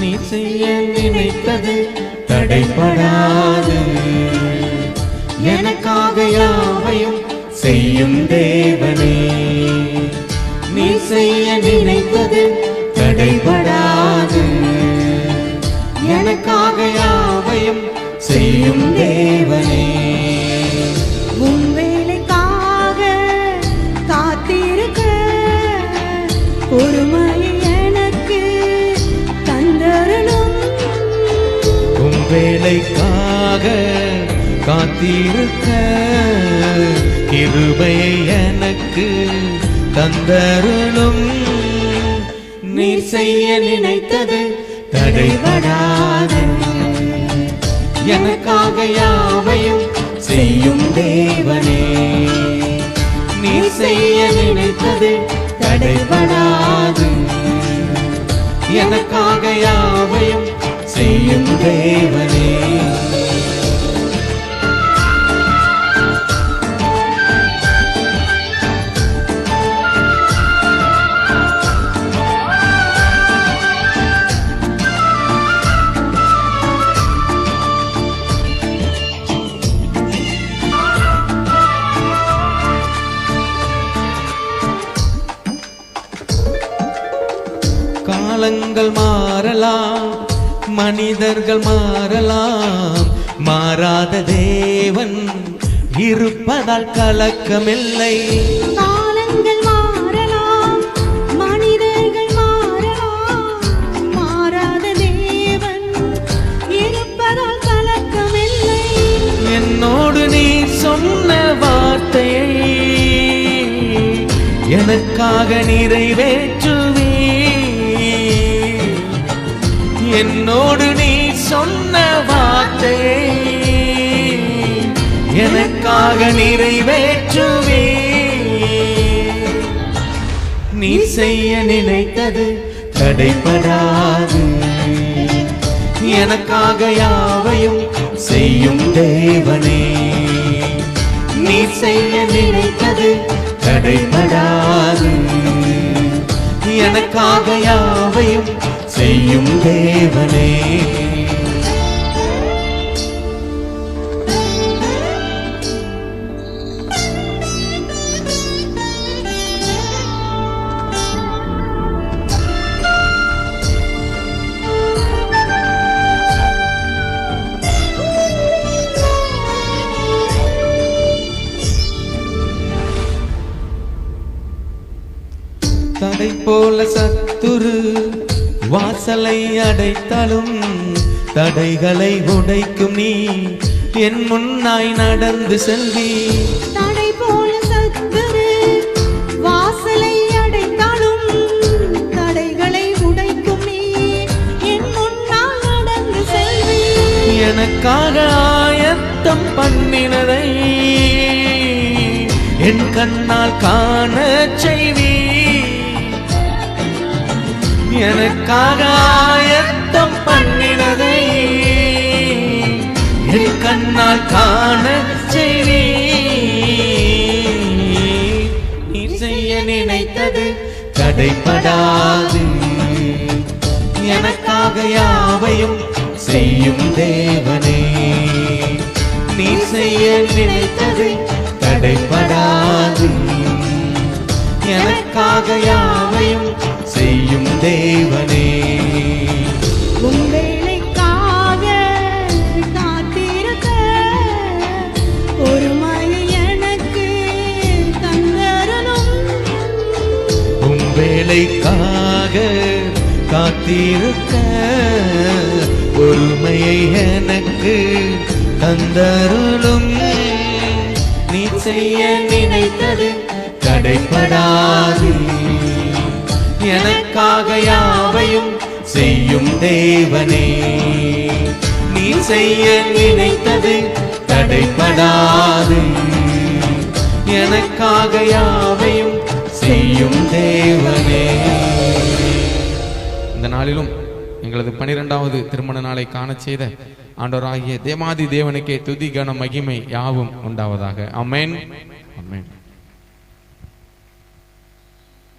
நீ செய்ய நினைத்தது தடைபடாது. எனக்காக யாவையும் செய்யும் தேவனே. நீ செய்ய நினைத்தது தடைபடாது. எனக்காக யாவையும் செய்யும் தேவனே. காத்திருக்க. கிருபையை எனக்கு தந்தருளும். நீர் செய்ய நினைத்தது தடைபடாது. எனக்காக யாவையும் செய்யும் தேவனே. நீர் செய்ய நினைத்தது தடைபடாது. எனக்காக யாவையும் செய்யும் தேவன் காலங்கள் மாறலாம் மனிதர்கள் மாறலாம். மாறாத தேவன் இருப்பதால் கலக்கமில்லை. காலங்கள் மாறலாம் மனிதர்கள் மாறலாம். மாறாத தேவன் இருப்பதால் கலக்கமில்லை. என்னோடு நீ சொன்ன வார்த்தையை எனக்காக நிறைவேற்றுவே என்னோடு நீ சொன்ன வார்த்தை எனக்காக நிறைவேற்றுவே நீ செய்ய நினைத்தது தடைபடாது. எனக்காக யாவையும் செய்யும் தேவனே. நீ செய்ய நினைத்தது தடைபடாது. எனக்காக யாவையும் செய்யும் தேவனே. தடை போல சத்துரு வாசலை அடைத்தாலும் தடைகளை உடைக்கும் நீ என் முன்னாய் நடந்து செல்வி. தடை போல சத்துரு வாசலை அடைத்தாலும் தடைகளை உடைக்கும் நீ என் முன்னால் நடந்து செல்வி. எனக்காக ஆயத்தம் பண்ணினதை என் கண்ணால் காண செய்வி எனக்காக ஆயத்தம் பண்ணினதை என் கண்ணால் காண செய்தி நீ செய்ய நினைத்தது தடைபடாது எனக்காக யாவையும் செய்யும் தேவனே. நீ செய்ய நினைத்தது தடைப்படாது எனக்காக யாவையும் செய்யும் தேவனே. வேலைக்காக காத்திருக்க பொறுமையை எனக்கு தந்தருளும். நீ செய்ய நினைத்தது தடைபடாது எனக்காக யாவையும் செய்யும் தேவனே. நீ செய்ய நினைத்தது தடைப்படாது எனக்காக யாவையும் செய்யும் தேவனே. இந்த நாளிலும் எங்களது பனிரெண்டாவது திருமண நாளை காண செய்த ஆண்டவராகிய தேமாதி தேவனுக்கே துதி கன மகிமை யாவும் உண்டாவதாக. அமேன்